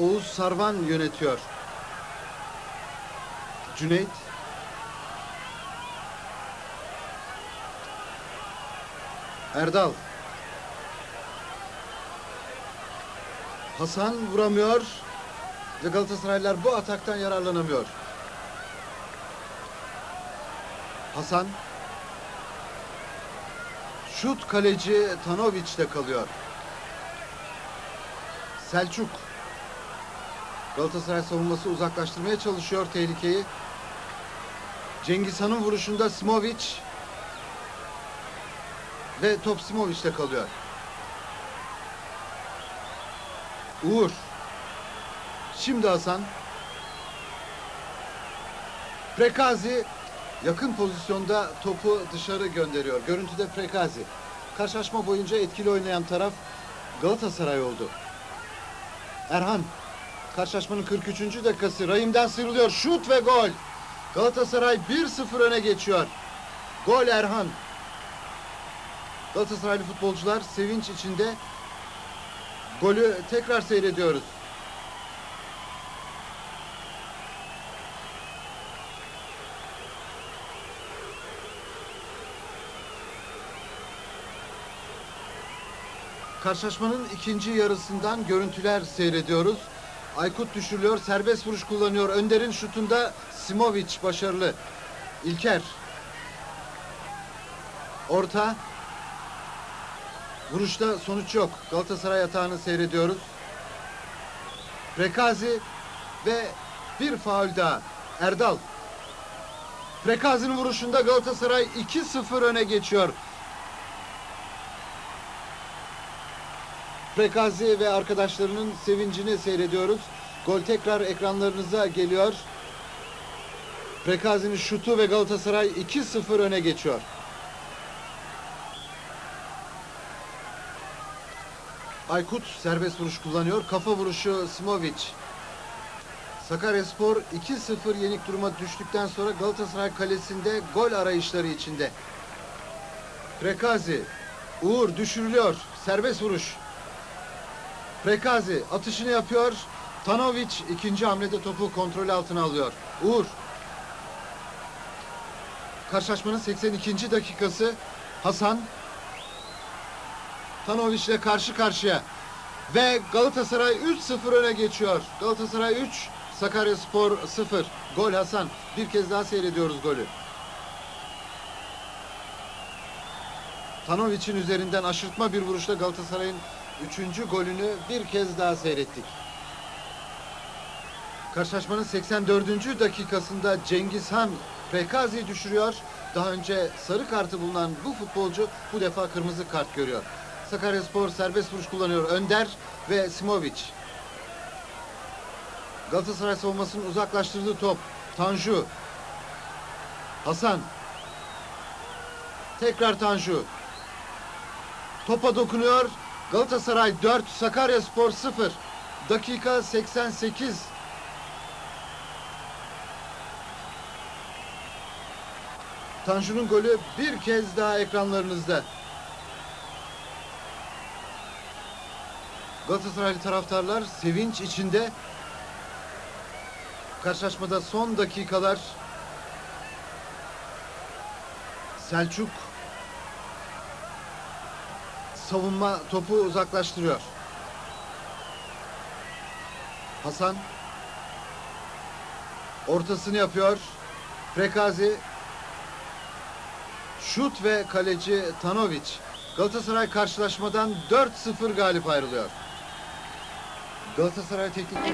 Oğuz Sarvan yönetiyor. Cüneyt. Erdal. Hasan vuramıyor ve Galatasaraylılar bu ataktan yararlanamıyor. Hasan. Şut kaleci Tanovic'te kalıyor. Selçuk. Galatasaray savunması uzaklaştırmaya çalışıyor tehlikeyi. Cengiz Han'ın vuruşunda Simovic ve top Simovic'te kalıyor. Uğur. Şimdi Hasan. Prekazi yakın pozisyonda topu dışarı gönderiyor. Görüntüde Prekazi. Karşılaşma boyunca etkili oynayan taraf Galatasaray oldu. Erhan. Karşılaşmanın 43. dakikası. Rahim'den sıyrılıyor. Şut ve gol. Galatasaray 1-0 öne geçiyor. Gol Erhan. Galatasaraylı futbolcular sevinç içinde golü tekrar seyrediyoruz. Karşılaşmanın ikinci yarısından görüntüler seyrediyoruz. Aykut düşürülüyor, serbest vuruş kullanıyor. Önder'in şutunda Simovic başarılı. İlker. Orta. Vuruşta sonuç yok. Galatasaray atağını seyrediyoruz. Prekazi ve bir faul daha. Erdal. Prekazi'nin vuruşunda Galatasaray 2-0 öne geçiyor. Prekazi ve arkadaşlarının sevincini seyrediyoruz. Gol tekrar ekranlarınıza geliyor. Prekazi'nin şutu ve Galatasaray 2-0 öne geçiyor. Aykut serbest vuruş kullanıyor. Kafa vuruşu Simovic. Sakaryaspor 2-0 yenik duruma düştükten sonra Galatasaray kalesinde gol arayışları içinde. Prekazi, Uğur düşürülüyor. Serbest vuruş. Prekazi atışını yapıyor. Tanovic ikinci hamlede topu kontrol altına alıyor. Uğur. Karşılaşmanın 82. dakikası. Hasan. Tanovic ile karşı karşıya. Ve Galatasaray 3-0 öne geçiyor. Galatasaray 3, Sakaryaspor 0. Gol Hasan. Bir kez daha seyrediyoruz golü. Tanovic'in üzerinden aşırtma bir vuruşla Galatasaray'ın üçüncü golünü bir kez daha seyrettik. Karşılaşmanın 84. dakikasında Cengiz Han Prekazi'yi düşürüyor. Daha önce sarı kartı bulunan bu futbolcu bu defa kırmızı kart görüyor. Sakaryaspor serbest vuruş kullanıyor. Önder ve Simovic. Galatasaray savunmasının uzaklaştırdığı top. Tanju. Hasan. Tekrar Tanju. Topa dokunuyor. Galatasaray 4, Sakaryaspor 0. Dakika 88. Tanju'nun golü bir kez daha ekranlarınızda. Galatasaraylı taraftarlar sevinç içinde. Karşılaşmada son dakikalar Selçuk savunma topu uzaklaştırıyor. Hasan ortasını yapıyor. Prekazi şut ve kaleci Tanovic. Galatasaray karşılaşmadan 4-0 galip ayrılıyor. Galatasaray teknik